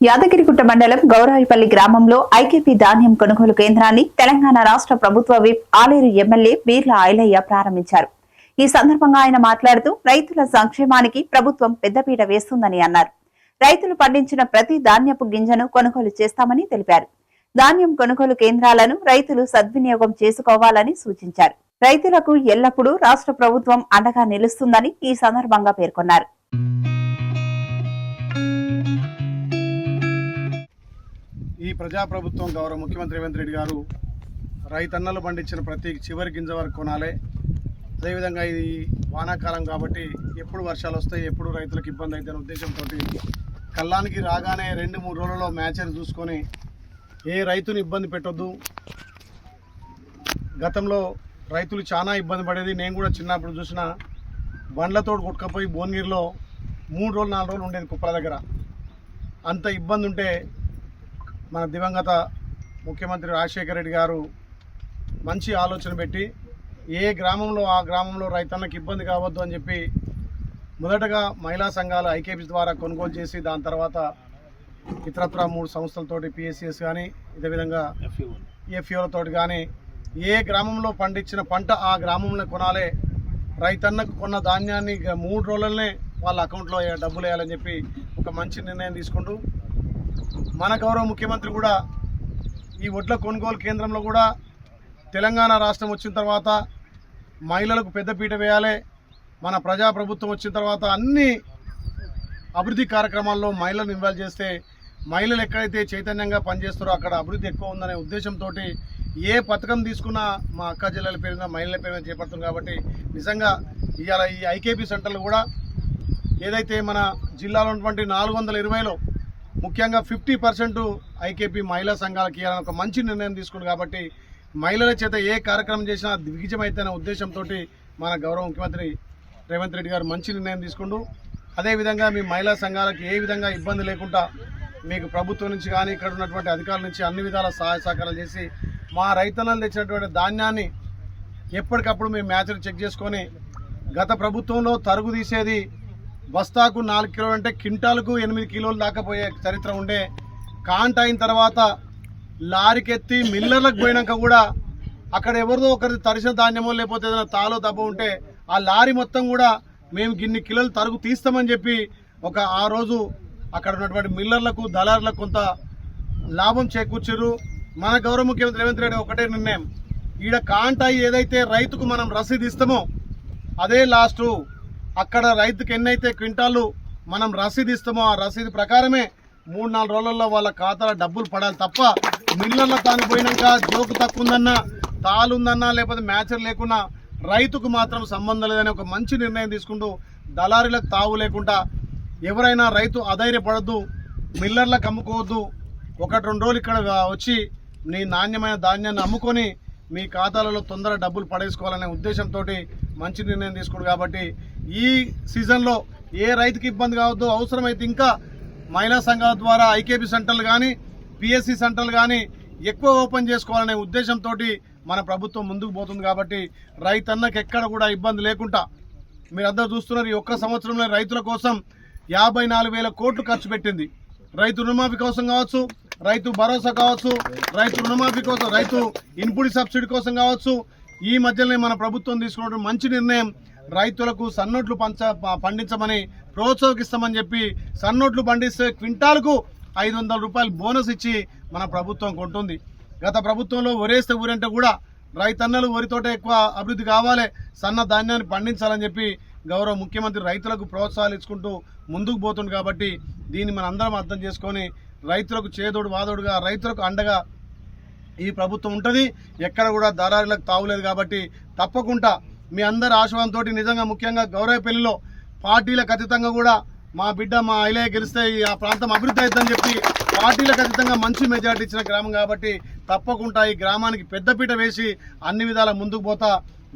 యాదగిరిగుట్ట మండలం గౌరాయిపల్లి గ్రామంలో ఐకేపీ ధాన్యం కొనుగోలు కేంద్రాన్ని తెలంగాణ రాష్ట్ర ప్రభుత్వ విప్ ఆలేరు ఎమ్మెల్యే బీర్ల ఐలయ్య ప్రారంభించారు. ఈ సందర్భంగా ఆయన మాట్లాడుతూ రైతుల సంక్షేమానికి ప్రభుత్వం పెద్దపీట వేస్తుందని అన్నారు. రైతులు పండించిన ప్రతి ధాన్యపు గింజను కొనుగోలు చేస్తామని తెలిపారు. ధాన్యం కొనుగోలు కేంద్రాలను రైతులు సద్వినియోగం చేసుకోవాలని సూచించారు. రైతులకు ఎల్లప్పుడూ రాష్ట్ర ప్రభుత్వం అండగా నిలుస్తుందని ఈ సందర్భంగా పేర్కొన్నారు. ఈ ప్రజాప్రభుత్వం గౌరవ ముఖ్యమంత్రి రేవంత్ రెడ్డి గారు రైతన్నలు పండించిన ప్రతి చివరి గింజ వరకు కొనాలి. అదేవిధంగా ఇది వానాకాలం కాబట్టి ఎప్పుడు వర్షాలు వస్తాయి ఎప్పుడు రైతులకు ఇబ్బంది అయితే ఉద్దేశంతో కళ్ళానికి రాగానే రెండు మూడు రోజులలో మ్యాచర్ చూసుకొని ఏ రైతుని ఇబ్బంది పెట్టొద్దు. గతంలో రైతులు చాలా ఇబ్బంది పడేది. నేను కూడా చిన్నప్పుడు చూసిన బండ్లతో కొట్టుకపోయి భువనగిరిలో మూడు రోజులు నాలుగు రోజులు ఉండేది కుప్పల దగ్గర. అంత ఇబ్బంది ఉంటే మన దివంగత ముఖ్యమంత్రి రాజశేఖర రెడ్డి గారు మంచి ఆలోచన పెట్టి ఏ గ్రామంలో ఆ గ్రామంలో రైతన్నకి ఇబ్బంది కావద్దు అని చెప్పి మొదటగా మహిళా సంఘాలు ఐకేపీ ద్వారా కొనుగోలు చేసి దాని తర్వాత ఇతరత్ర మూడు సంస్థలతోటి పిఎస్సిఎస్ కానీ ఇదే విధంగా ఎఫ్ఈఓలతో కానీ ఏ గ్రామంలో పండించిన పంట ఆ గ్రామంలో కొనాలే రైతన్నకు కొన్న ధాన్యాన్ని మూడు రోజులనే వాళ్ళ అకౌంట్లో డబ్బులు వేయాలని చెప్పి ఒక మంచి నిర్ణయం తీసుకుంటూ మన గౌరవ ముఖ్యమంత్రి కూడా ఈ వడ్ల కొనుగోలు కేంద్రంలో కూడా తెలంగాణ రాష్ట్రం వచ్చిన తర్వాత మహిళలకు పెద్దపీట వేయాలి. మన ప్రజాప్రభుత్వం వచ్చిన తర్వాత అన్ని అభివృద్ధి కార్యక్రమాల్లో మహిళలను ఇన్వాల్వ్ చేస్తే మహిళలు ఎక్కడైతే చైతన్యంగా పనిచేస్తారో అక్కడ అభివృద్ధి ఎక్కువ ఉందనే ఉద్దేశంతో ఏ పథకం తీసుకున్నా మా అక్క జిల్లాల పేరున మహిళల పేరున చేపడుతుంది కాబట్టి నిజంగా ఇవాళ ఈ ఐకేపీ సెంటర్లు కూడా ఏదైతే మన జిల్లాలో ఉన్నటువంటి నాలుగు వందల ఇరవైలో ముఖ్యంగా ఫిఫ్టీ పర్సెంట్ ఐకేపీ మహిళా సంఘాలకి ఇవ్వాలని ఒక మంచి నిర్ణయం తీసుకుంది కాబట్టి మహిళల చేత ఏ కార్యక్రమం చేసినా దిగ్విజమైతేనే ఉద్దేశంతో మన గౌరవ ముఖ్యమంత్రి రేవంత్ రెడ్డి గారు మంచి నిర్ణయం తీసుకుంటూ అదేవిధంగా మీ మహిళా సంఘాలకు ఏ విధంగా ఇబ్బంది లేకుండా మీకు ప్రభుత్వం నుంచి కానీ ఇక్కడ ఉన్నటువంటి అధికారుల నుంచి అన్ని విధాల సహాయ సహకారాలు చేసి మా రైతన్నలు తెచ్చినటువంటి ధాన్యాన్ని ఎప్పటికప్పుడు మేము మ్యాచ్లు చెక్ చేసుకొని గత ప్రభుత్వంలో తరుగు తీసేది బస్తాకు నాలుగు కిలోలు అంటే క్వింటాలకు ఎనిమిది కిలోలు దాకా పోయే చరిత్ర ఉండే. కాంట అయిన తర్వాత లారీకెత్తి మిల్లర్లకు పోయినాక కూడా అక్కడ ఎవరిదో ఒకరిది తరిసిన ధాన్యమో లేకపోతే ఏదైనా తాలో దెబ్బ ఉంటే ఆ లారీ మొత్తం కూడా మేము గిన్ని కిలోలు తరుగు తీస్తామని చెప్పి ఒక ఆ రోజు అక్కడ ఉన్నటువంటి మిల్లర్లకు దళారులకు కొంత లాభం చేకూర్చారు మన గౌరవ ముఖ్యమంత్రి రేవంత్ రెడ్డి ఒకటే నిర్ణయం. ఈడ కాంటాయి ఏదైతే రైతుకు మనం రసీదు ఇస్తామో అదే లాస్టు. అక్కడ రైతుకి ఎన్నైతే క్వింటాలు మనం రసీదు ఇస్తామో ఆ రసీదు ప్రకారమే మూడు నాలుగు రోజుల్లో వాళ్ళ ఖాతాలో డబ్బులు పడాలి తప్ప మిల్లర్లో తాను పోయినాక జోకు తక్కువ ఉందన్నా తాలుందన్నా లేకపోతే మ్యాచర్ లేకున్నా రైతుకు మాత్రం సంబంధం లేదని ఒక మంచి నిర్ణయం తీసుకుంటూ దళారీలకు తావు లేకుండా ఎవరైనా రైతు అధైర్యపడద్దు మిల్లర్లకు అమ్ముకోవద్దు ఒకటి రెండు రోజులు ఇక్కడ వచ్చి నీ నాణ్యమైన ధాన్యాన్ని అమ్ముకొని మీ ఖాతాలలో తొందర డబ్బులు పడేసుకోవాలనే ఉద్దేశంతో మంచి నిర్ణయం తీసుకుడు కాబట్టి ఈ సీజన్లో ఏ రైతుకి ఇబ్బంది కావద్దు అవసరమైతే ఇంకా మహిళా సంఘాల ద్వారా ఐకేపీ సెంటర్లు కానీ పిఎస్సి సెంటర్లు కానీ ఎక్కువ ఓపెన్ చేసుకోవాలనే ఉద్దేశంతో మన ప్రభుత్వం ముందుకు పోతుంది కాబట్టి రైతన్నకు ఎక్కడ కూడా ఇబ్బంది లేకుండా మీరందరూ చూస్తున్నారు ఈ ఒక్క సంవత్సరంలో రైతుల కోసం యాభై నాలుగు వేల కోట్లు ఖర్చు పెట్టింది. రైతు రుణమాఫీ కోసం కావచ్చు రైతు భరోసా కావచ్చు రైతు రుణమాఫీ కోసం రైతు ఇన్పుట్ సబ్సిడీ కోసం కావచ్చు ఈ మధ్యనే మన ప్రభుత్వం తీసుకున్న మంచి నిర్ణయం రైతులకు సన్నోట్లు పంచ పండించమని ప్రోత్సహిస్తామని చెప్పి సన్నోట్లు పండిస్తే క్వింటాల్కు ఐదు వందల రూపాయలు బోనస్ ఇచ్చి మన ప్రభుత్వం కొంటుంది. గత ప్రభుత్వంలో వరేస్తే ఊరంటే కూడా రైతన్నలు వరితోట ఎక్కువ అభివృద్ధి కావాలి సన్న ధాన్యాన్ని పండించాలని చెప్పి గౌరవ ముఖ్యమంత్రి రైతులకు ప్రోత్సాహాలు ఇచ్చుకుంటూ ముందుకు పోతుంది కాబట్టి దీన్ని మన అందరం అర్థం చేసుకొని రైతులకు చేదోడు వాదోడుగా రైతులకు అండగా ఈ ప్రభుత్వం ఉంటుంది. ఎక్కడ కూడా దళారులకు తావులేదు కాబట్టి తప్పకుండా మీ అందరి ఆశీర్వాదంతో నిజంగా ముఖ్యంగా గౌరవపల్లిలో పార్టీలకు అతీతంగా కూడా మా బిడ్డ మా ఐలయ్య గెలిస్తే ఈ ఆ ప్రాంతం అభివృద్ధి అవుతుందని చెప్పి పార్టీలకు అతీతంగా మంచి మెజార్టీ ఇచ్చిన గ్రామం కాబట్టి తప్పకుండా ఈ గ్రామానికి పెద్దపీట వేసి అన్ని విధాల ముందుకు పోతా.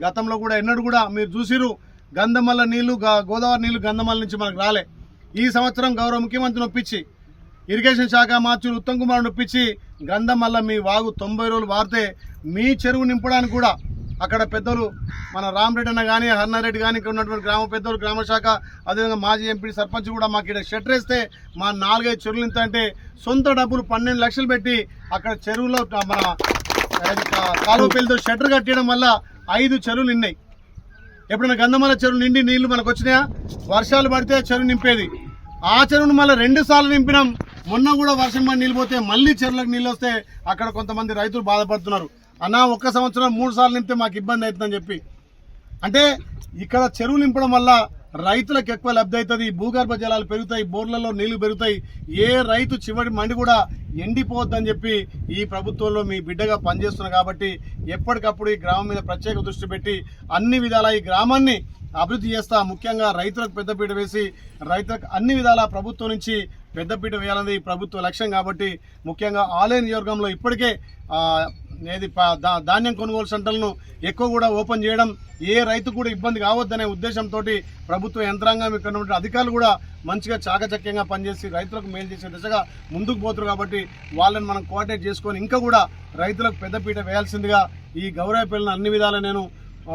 గతంలో కూడా ఎన్నడూ కూడా మీరు చూసిరు గంధమల్ల నీళ్ళు గోదావరి నీళ్ళు గంధమల్ల నుంచి మనకు రాలే. ఈ సంవత్సరం గౌరవ ముఖ్యమంత్రిని ఒప్పించి ఇరిగేషన్ శాఖ మార్చులు ఉత్తమ్ కుమార్ ఒప్పించి గంధం వల్ల మీ వాగు తొంభై రోజులు వారితే మీ చెరువు నింపడానికి కూడా అక్కడ పెద్దలు మన రామరెడ్డి అన్న కానీ హర్నారెడ్డి కానీ ఇక్కడ ఉన్నటువంటి గ్రామ పెద్దలు గ్రామ శాఖ అదేవిధంగా మాజీ ఎంపీ సర్పంచ్ కూడా మాకు ఇక్కడ షెటర్ వేస్తే మా నాలుగైదు చెరువులు ఇంత అంటే సొంత డబ్బులు పన్నెండు లక్షలు పెట్టి అక్కడ చెరువులో మన అది కాలువ పెళ్ళితో షట్టర్ కట్టడం వల్ల ఐదు చెరువులు నిన్నాయి. ఎప్పుడైనా గంధమల చెరువు నిండి నీళ్ళు మనకు వచ్చినాయా? వర్షాలు పడితే చెరువు నింపేది. ఆ చెరువును మళ్ళీ రెండు సార్లు నింపినాం. మొన్న కూడా వర్షం పడి నీళ్ళు పోతే మళ్ళీ చెరువులకు నీళ్ళు వస్తే అక్కడ కొంతమంది రైతులు బాధపడుతున్నారు. అన్నా ఒక్క సంవత్సరం మూడు సార్లు నింపితే మాకు ఇబ్బంది అవుతుందని చెప్పి. అంటే ఇక్కడ చెరువు నింపడం వల్ల రైతులకు ఎక్కువ లబ్ధి అవుతుంది భూగర్భ జలాలు పెరుగుతాయి బోర్లలో నీళ్ళు పెరుగుతాయి ఏ రైతు చివరి మండి కూడా ఎండిపోవద్దని చెప్పి ఈ ప్రభుత్వంలో మీ బిడ్డగా పనిచేస్తున్నా కాబట్టి ఎప్పటికప్పుడు ఈ గ్రామం మీద ప్రత్యేక దృష్టి పెట్టి అన్ని విధాల ఈ గ్రామాన్ని అభివృద్ధి చేస్తా ముఖ్యంగా రైతులకు పెద్దపీట వేసి రైతులకు అన్ని విధాల ప్రభుత్వం నుంచి పెద్దపీట వేయాలనేది ఈ ప్రభుత్వ లక్ష్యం కాబట్టి ముఖ్యంగా ఆలయ నియోజకంలో ఇప్పటికే ఏది దా- ధాన్యం కొనుగోలు సెంటర్లను ఎక్కువ కూడా ఓపెన్ చేయడం ఏ రైతు కూడా ఇబ్బంది కావద్దనే ఉద్దేశంతో ప్రభుత్వ యంత్రాంగం ఇక్కడ ఉన్న అధికారులు కూడా మంచిగా చాకచక్యంగా పనిచేసి రైతులకు మేలు చేసే దిశగా ముందుకు పోతారు కాబట్టి వాళ్ళని మనం కోఆర్డినేట్ చేసుకొని ఇంకా కూడా రైతులకు పెద్దపీట వేయాల్సిందిగా ఈ గౌరవపల్లిని అన్ని విధాలా నేను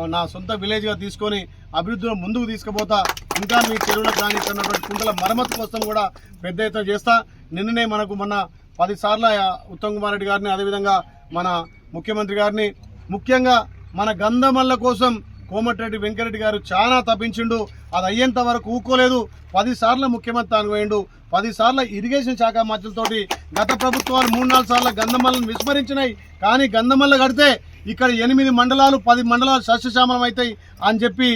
నా సొంత విలేజ్గా తీసుకొని అభివృద్ధిలో ముందుకు తీసుకుపోతా. ఇంకా మీ చెరువులకు కానీ ఇక్కడ ఉన్నటువంటి కుంటల మరమ్మతు కోసం కూడా పెద్ద ఎత్తున చేస్తా. నిన్ననే మనకు మొన్న పదిసార్ల ఉత్తమ్ కుమార్ రెడ్డి గారిని అదేవిధంగా మన ముఖ్యమంత్రి గారిని. ముఖ్యంగా మన గంధమల్ల కోసం కోమటిరెడ్డి వెంకరెడ్డి గారు చాలా తప్పించిండు. అది అయ్యేంత వరకు ఊకోలేదు. పదిసార్లు ముఖ్యమంత్రి అనుకోయిండు పదిసార్లు ఇరిగేషన్ శాఖ మంత్రులతోటి గత ప్రభుత్వాలు మూడు నాలుగు సార్లు గంధమల్లను విస్మరించినాయి. కానీ గంధమల్ల కడితే ఇక్కడ ఎనిమిది మండలాలు పది మండలాలు సస్యశ్యామలం అవుతాయి అని చెప్పి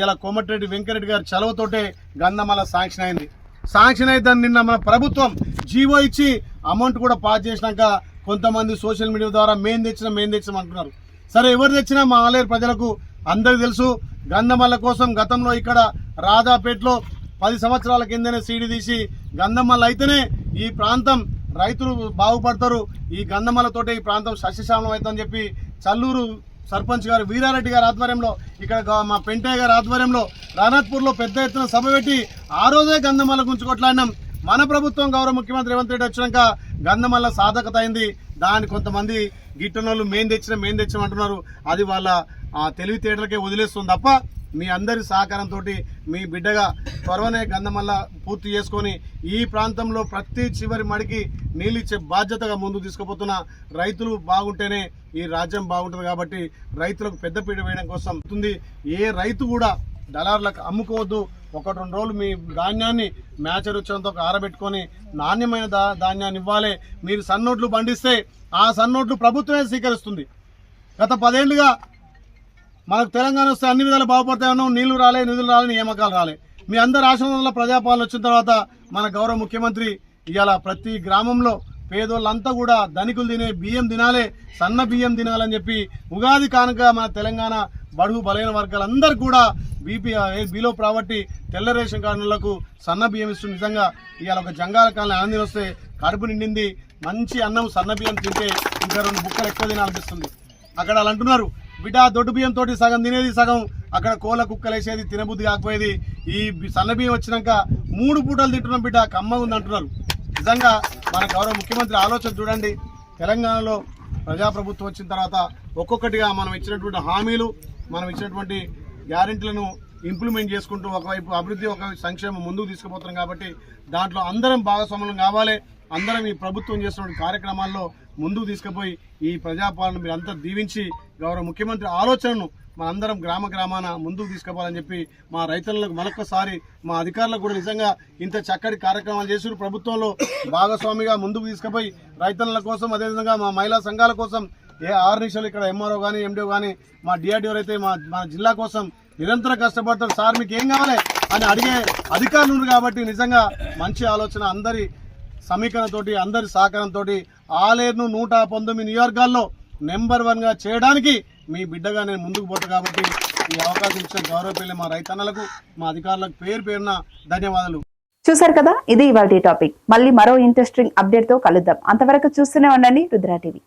ఇలా కోమటిరెడ్డి వెంకరెడ్డి గారు చలవతోటే గంధమల్ల శాంక్షన్ అయింది. శాంక్షన్ అయితే నిన్న మన ప్రభుత్వం జీవో ఇచ్చి అమౌంట్ కూడా పాస్ చేసినాక కొంతమంది సోషల్ మీడియా ద్వారా మేం తెచ్చినా మేం తెచ్చినాం అంటున్నారు. సరే ఎవరు తెచ్చినా మా ఆలేరు ప్రజలకు అందరికి తెలుసు గంధమల్ల కోసం గతంలో ఇక్కడ రాజాపేటలో పది సంవత్సరాల కిందనే సీడీ తీసి గంధమల్ల అయితేనే ఈ ప్రాంతం రైతులు బాగుపడతారు ఈ గంధమల్లతోటే ఈ ప్రాంతం సస్యశామలం అవుతుందని చెప్పి చల్లూరు సర్పంచ్ గారు వీరారెడ్డి గారి ఆధ్వర్యంలో ఇక్కడ మా పెంటయ్య గారి ఆధ్వర్యంలో రానాథ్పూర్లో పెద్ద ఎత్తున సభ పెట్టి ఆ రోజే గంధమల్ల గురించి మన ప్రభుత్వం గౌరవ ముఖ్యమంత్రి రేవంత్ రెడ్డి వచ్చినాక గంధమల్ల సాధకత అయింది. దాన్ని కొంతమంది గిట్టనోళ్ళు మేం తెచ్చిన మేం తెచ్చిన అంటున్నారు అది వాళ్ళ తెలివితేటలకే వదిలేస్తుంది తప్ప మీ అందరి సహకారంతో మీ బిడ్డగా త్వరనే గంధమల్ల పూర్తి చేసుకొని ఈ ప్రాంతంలో ప్రతి చివరి మడికి నీళ్ళు ఇచ్చే బాధ్యతగా ముందు తీసుకుపోతున్న రైతులు బాగుంటేనే ఈ రాజ్యం బాగుంటుంది కాబట్టి రైతులకు పెద్దపీట వేయడం కోసం ఉంది ఏ రైతు కూడా దళారులకు అమ్ముకోవద్దు. ఒకటి రెండు రోజులు మీ ధాన్యాన్ని మ్యాచర్ వచ్చేంత ఆరబెట్టుకొని నాణ్యమైన దా ధాన్యాన్ని ఇవ్వాలి. మీరు సన్నోట్లు పండిస్తే ఆ సన్నోట్లు ప్రభుత్వమే స్వీకరిస్తుంది. గత పదేళ్ళుగా మనకు తెలంగాణ వస్తే అన్ని విధాలు బాగుపడతాయి ఉన్నాం నీళ్ళు రాలే నిధులు రాలే నియామకాలు రాలే. మీ అందరి ఆశ్రమంలో ప్రజాపాలన వచ్చిన తర్వాత మన గౌరవ ముఖ్యమంత్రి ఇవాళ ప్రతి గ్రామంలో పేదోళ్ళంతా కూడా ధనికులు తినే బియ్యం తినాలే సన్న బియ్యం తినాలని చెప్పి ఉగాది కానుక మన తెలంగాణ బడుగు బలైన వర్గాలందరూ కూడా బీపీ బిలో ప్రావర్టీ తెల్ల రేషన్ కార్డులకు సన్న బియ్యం ఇస్తుంది. నిజంగా ఇవాళ ఒక జంగాల కాలం ఆనందం వస్తే కడుపు నిండింది. మంచి అన్నం సన్న బియ్యం తింటే ఇంకా రెండు బుక్కలు ఎక్కువ తినాలనిపిస్తుంది. అక్కడ వాళ్ళు అంటున్నారు బిడ్డ దొడ్డు బియ్యం తోటి సగం తినేది సగం. అక్కడ కోళ్ళ కుక్కలు వేసేది తినబుద్ధి కాకపోయేది. ఈ సన్న బియ్యం వచ్చినాక మూడు పూటలు తింటున్నాం బిడ్డ కమ్మ ఉంది అంటున్నారు. నిజంగా మన గౌరవ ముఖ్యమంత్రి ఆలోచన చూడండి. తెలంగాణలో ప్రజాప్రభుత్వం వచ్చిన తర్వాత ఒక్కొక్కటిగా మనం ఇచ్చినటువంటి హామీలు మనం ఇచ్చినటువంటి గ్యారెంటీలను ఇంప్లిమెంట్ చేసుకుంటూ ఒకవైపు అభివృద్ధి ఒక సంక్షేమం ముందుకు తీసుకుపోతున్నాం కాబట్టి దాంట్లో అందరం భాగస్వాములం కావాలి. అందరం ఈ ప్రభుత్వం చేస్తున్న కార్యక్రమాల్లో ముందుకు తీసుకుపోయి ఈ ప్రజాపాలన మీరు అంతా దీవించి గౌరవ ముఖ్యమంత్రి ఆలోచనను మనందరం గ్రామ గ్రామాన ముందుకు తీసుకుపోవాలని చెప్పి మా రైతులకు మరొకసారి మా అధికారులకు కూడా నిజంగా ఇంత చక్కటి కార్యక్రమాలు చేసి ప్రభుత్వంలో భాగస్వామిగా ముందుకు తీసుకుపోయి రైతుల కోసం అదేవిధంగా మా మహిళా సంఘాల కోసం ఏ ఆరు నిమిషాలు ఇక్కడ ఎంఆర్ఓ కానీ ఎండిఓ కానీ మా డిఆర్డిఓ అయితే మా మా జిల్లా కోసం నిరంతరం కష్టపడతారు. సార్ మీకు ఏం కావాలి? అని అడిగే అధికారులు కాబట్టి నిజంగా మంచి ఆలోచన. అందరి సమీకరణతోటి అందరి సహకారంతో ఆలేరును నూట పంతొమ్మిది నియోజకాల్లో నెంబర్ వన్గా చేయడానికి మీ బిడ్డగా నేను ముందుకు పోతా కాబట్టి ఈ అవకాశం ఇచ్చిన గౌరవపల్లి మా రైతన్నలకు మా అధికారులకు పేరు పేరున ధన్యవాదాలు. చూసారు కదా? ఇది ఇవాళ టాపిక్. మళ్ళీ మరో ఇంట్రెస్టింగ్ అప్డేట్తో కలుద్దాం. అంతవరకు చూస్తూనే ఉండండి రుద్రా టీవీ.